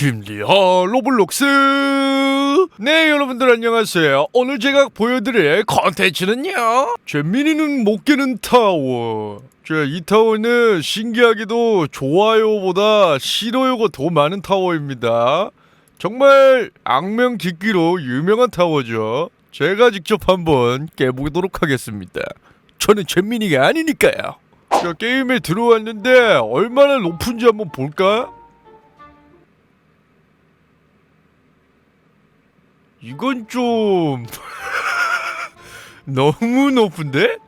김리하 로블록스. 네 여러분들 안녕하세요. 오늘 제가 보여드릴 컨텐츠는요. 재민이는 못 깨는 타워. 자이 타워는 신기하게도 좋아요보다 싫어요가 더 많은 타워입니다. 정말 악명 깊기로 유명한 타워죠. 제가 직접 한번 깨보도록 하겠습니다. 저는 재민이가 아니니까요. 자 게임에 들어왔는데 얼마나 높은지 한번 볼까? 이건 좀 너무 높은데?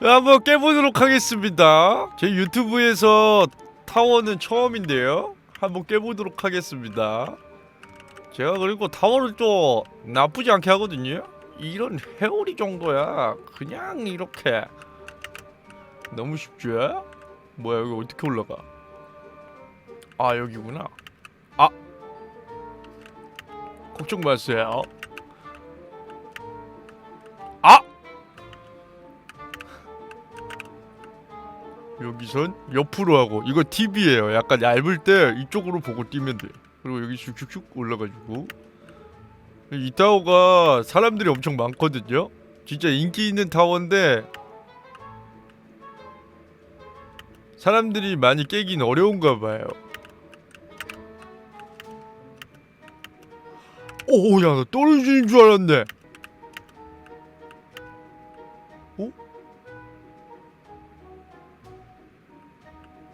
한번 깨보도록 하겠습니다. 제 유튜브에서 타워는 처음인데요. 한번 깨보도록 하겠습니다. 제가 그리고 타워를 또 나쁘지 않게 하거든요. 이런 회오리 정도야. 그냥 이렇게 너무 쉽죠? 뭐야 여기 어떻게 올라가? 아 여기구나. 아 걱정 마세요. 아! 여기선 옆으로 하고 이거 TV예요. 약간 얇을 때 이쪽으로 보고 뛰면 돼. 그리고 여기 슉슉슉 올라가지고 이 타워가 사람들이 엄청 많거든요. 진짜 인기 있는 타워인데 사람들이 많이 깨긴 어려운가 봐요. 오, 야, 나 떨어지는 줄 알았네. 어?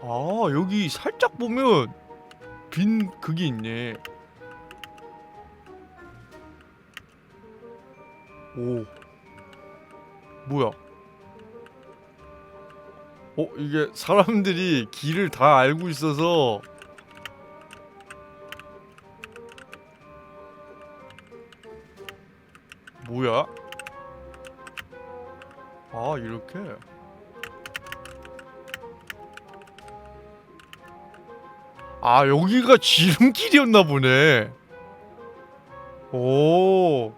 아, 여기 살짝 보면 빈 그게 있네. 오. 뭐야? 어, 이게 사람들이 길을 다 알고 있어서 뭐야? 아 이렇게 아 여기가 지름길이었나 보네 오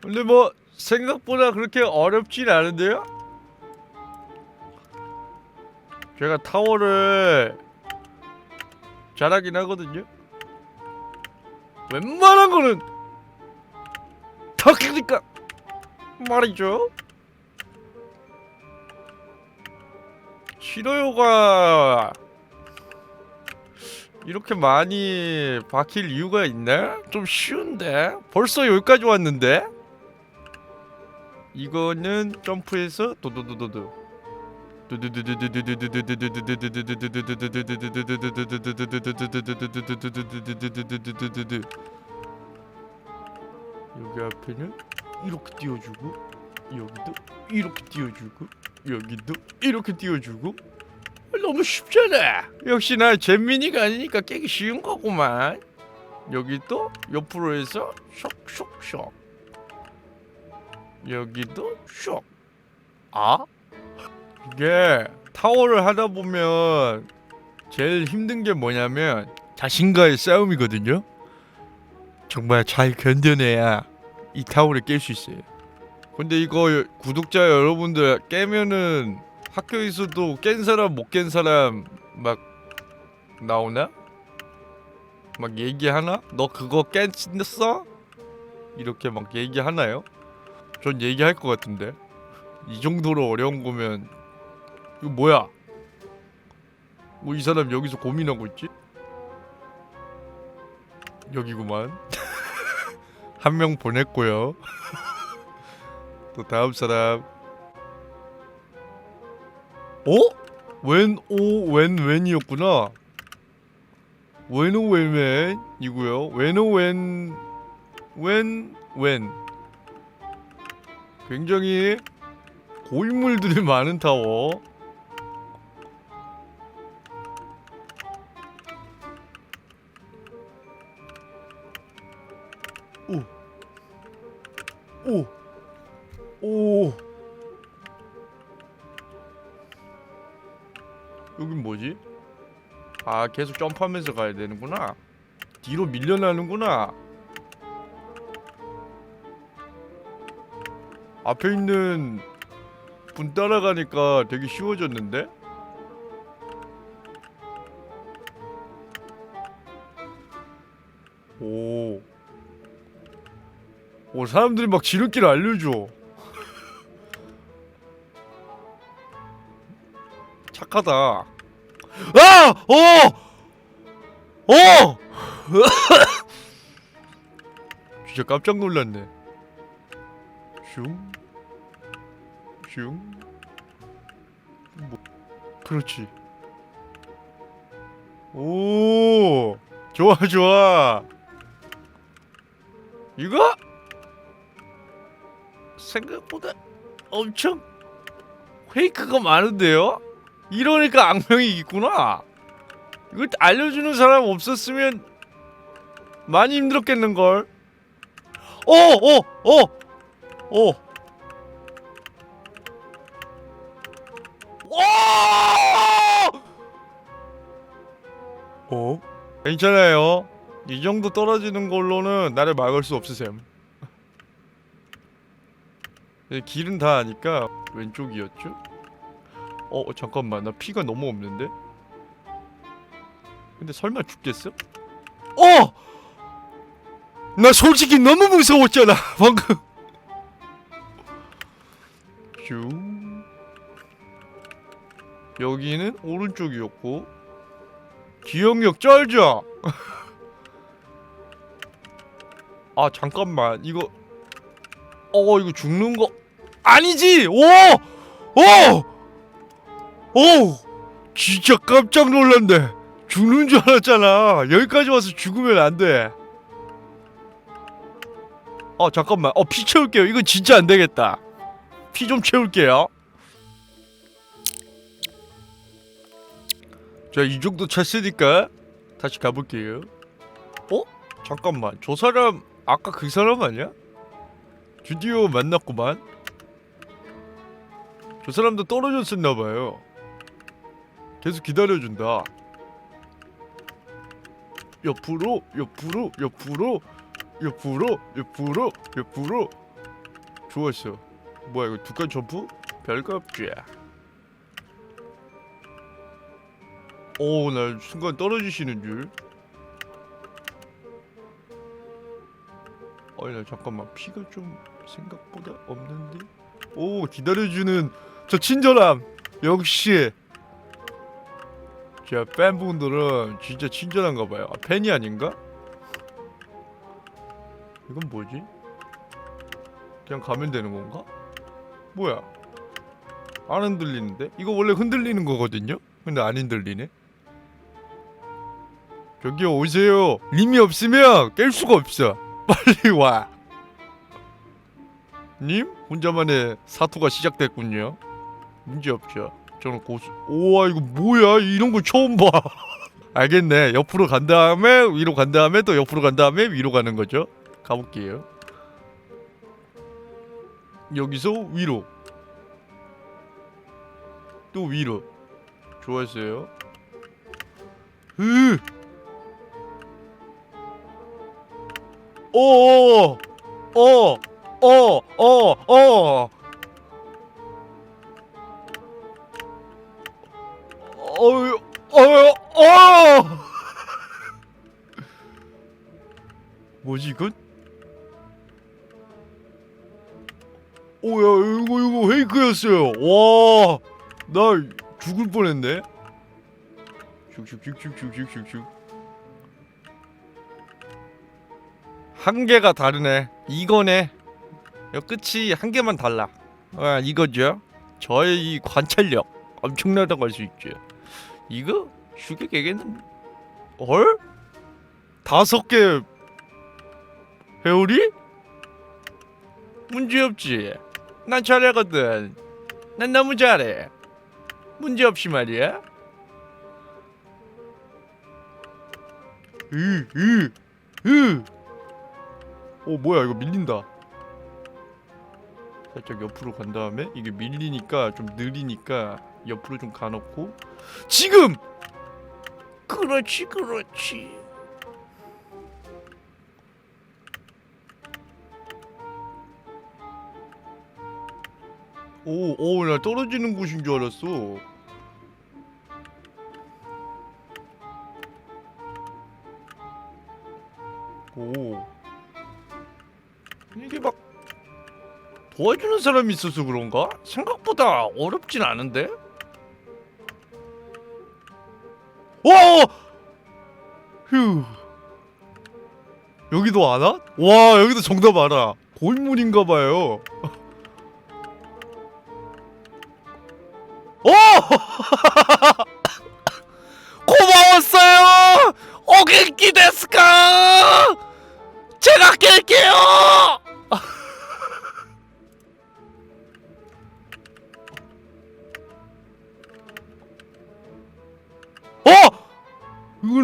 근데 뭐 생각보다 그렇게 어렵진 않은데요? 제가 타워를 잘하긴 하거든요 웬만한 거는 다 크니까 말이죠. 싫어요가 이렇게 많이 박힐 이유가 있나? 좀 쉬운데 벌써 여기까지 왔는데 이거는 점프해서 도도도도도 여기 앞에는 이렇게 띄워주고 여기도 이렇게 띄워주고 여기도 이렇게 띄워주고. 너무 쉽잖아. 역시나 잼민이가 아니니까 깨기 쉬운 거구만. 여기도 옆으로 해서 쇽쇽쇽. 여기도 쇽. 아? 이게 타워를 하다 보면 제일 힘든 게 뭐냐면 자신과의 싸움이거든요 정말 잘 견뎌내야 이 타워를 깰 수 있어요. 근데 이거 구독자 여러분들 깨면은 학교에서도 깬 사람 못 깬 사람 막 나오나? 막 얘기하나? 너 그거 깼어? 이렇게 막 얘기하나요? 전 얘기할 것 같은데 이 정도로 어려운 거면 이거 뭐야? 뭐 이 사람 여기서 고민하고 있지? 여기구만. 한 명 보냈고요. 또 다음 사람. 어? 웬오웬 웬이었구나. 웬오 웬웬이고요. 웬오 웬웬 웬. 굉장히 고인물들이 많은 타워. 오. 오. 여긴 뭐지? 아, 계속 점프하면서 가야 되는구나. 뒤로 밀려나는구나. 앞에 있는 분 따라가니까 되게 쉬워졌는데? 오. 오, 사람들이 막 지름길 알려줘. 착하다. 아! 어! 어! 진짜 깜짝 놀랐네. 슝. 슝. 뭐, 그렇지. 오! 좋아, 좋아. 이거? 생각보다 엄청 페이크가 많은데요? 이러니까 악명이 있구나. 이걸 알려주는 사람 없었으면 많이 힘들었겠는걸. 어, 어, 어, 어. 와! 어? 괜찮아요. 이 정도 떨어지는 걸로는 나를 막을 수 없으셈. 예, 길은 다 아니까 왼쪽이었죠? 어 잠깐만 나 피가 너무 없는데? 근데 설마 죽겠어? 어! 나 솔직히 너무 무서웠잖아 방금 슝 여기는 오른쪽이었고 기억력 쩔죠? 아 잠깐만 이거 어 이거 죽는 거 아니지 오! 오! 오! 진짜 깜짝 놀랐네 죽는 줄 알았잖아 여기까지 와서 죽으면 안돼 어 잠깐만 어 피 채울게요 이거 진짜 안 되겠다 피 좀 채울게요 자 이 정도 찼으니까 다시 가볼게요 어? 잠깐만 저 사람 아까 그 사람 아니야? 드디어 만났구만. 저 사람도 떨어졌었나봐요. 계속 기다려준다. 옆으로 옆으로 옆으로 옆으로 옆으로 옆으로. 좋았어. 뭐야 이거 두칸 점프? 별거 없지. 오나 순간 떨어지시는 줄 어이 나 잠깐만 피가 좀 생각보다 없는데 오 기다려주는 저 친절함 역시 자 팬분들은 진짜 친절한가 봐요 아, 팬이 아닌가? 이건 뭐지? 그냥 가면 되는 건가? 뭐야 안 흔들리는데? 이거 원래 흔들리는 거거든요? 근데 안 흔들리네 저기요 오세요 림이 없으면 깰 수가 없어 빨리 와. 님? 혼자만의 사투가 시작됐군요. 문제 없죠. 저는 고수 우와 이거 뭐야? 이런 거 처음 봐. 알겠네. 옆으로 간 다음에 위로 간 다음에 또 옆으로 간 다음에 위로 가는 거죠. 가볼게요. 여기서 위로. 또 위로. 좋았어요. 으 어어어 어어 어, 어. 어유 어유 어 뭐지 이건? 오야 이거 이거 페이크였어요 와 나 죽을 뻔했네 슉슉슉슉슉슉슉 한 개가 다르네. 이거네. 여 끝이 한 개만 달라. 아 이거죠? 저의 이 관찰력. 엄청나다고 할 수 있죠. 이거 슈게에게는 헐? 다섯 개 회오리? 문제 없지. 난 잘하거든. 난 너무 잘해. 문제 없이 말이야. 으 으 으 오 뭐야 이거 밀린다. 살짝 옆으로 간 다음에 이게 밀리니까 좀 느리니까 옆으로 좀 가놓고. 지금! 그렇지 그렇지. 오 오 나 떨어지는 곳인 줄 알았어. 오 도와주는 사람이 있어서 그런가? 생각보다 어렵진 않은데? 오! 휴 여기도 알아? 와 여기도 정답 알아 고인물인가 봐요 오! 고마웠어요! 오겐키 데스까? 제가 깰게요!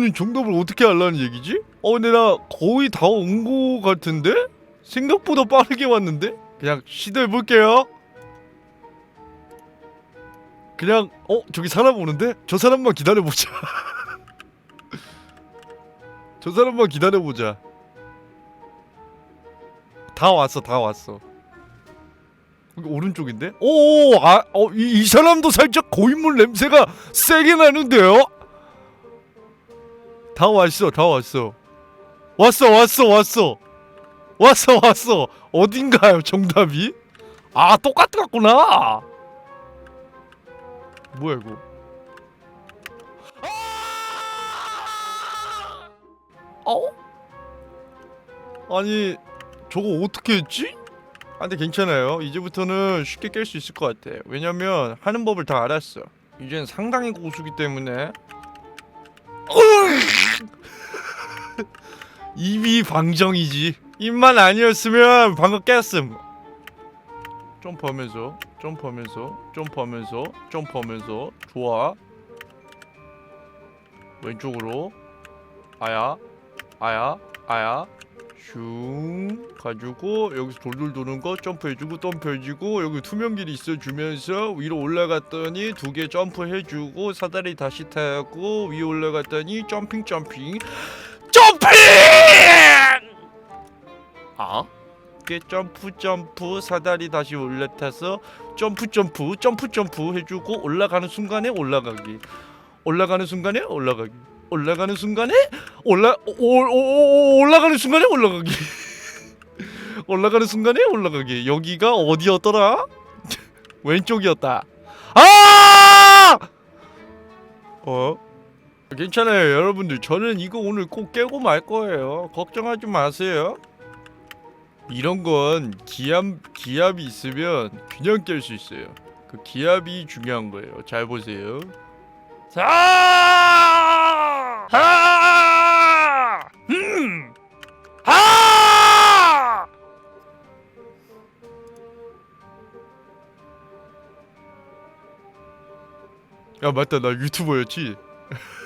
이거는 정답을 어떻게 알라는 얘기지? 어나 거의 다 온 거 같은데? 생각보다 빠르게 왔는데? 그냥 시도해볼게요 그냥 어 저기 사람 오는데? 저 사람만 기다려보자 저 사람만 기다려보자 다 왔어 다 왔어 오른쪽인데? 오오 아, 어, 이, 이 사람도 살짝 고인물 냄새가 세게 나는데요? 다 왔어 다 왔어. 왔어 왔어 왔어. 왔어 왔어. 어딘가요 정답이? 아 똑같았구나. 뭐야 이거? 어? 아니 저거 어떻게 했지? 아 근데 괜찮아요. 이제부터는 쉽게 깰 수 있을 것 같아. 왜냐면 하는 법을 다 알았어. 이젠 상당히 고수기 때문에 입이 방정이지. 입만 아니었으면 방금 깼음. 점프하면서 점프하면서 점프하면서 점프하면서 좋아. 왼쪽으로. 아야. 아야. 아야. 슝. 가지고 여기서 돌돌 도는 거 점프해주고 점프해주고 여기 투명길이 있어주면서 위로 올라갔더니 두 개 점프해주고 사다리 다시 타고 위에 올라갔더니 점핑 점핑 아? 이게 점프 점프 사다리 다시 올라타서 점프 점프 점프 점프 해주고 올라가는 순간에 올라가기 올라가는 순간에 올라가기 올라가는 순간에 올라 오, 오, 오, 올라가는 순간에 올라가기 올라가는 순간에 올라가기 여기가 어디였더라 왼쪽이었다 아! 어? 괜찮아요 여러분들. 저는 이거 오늘 꼭 깨고 말 거예요. 걱정하지 마세요. 이런 건 기압 기압이 있으면 그냥 깰 수 있어요. 그 기압이 중요한 거예요. 잘 보세요. 자! 하! 음! 하! 야 맞다. 나 유튜버였지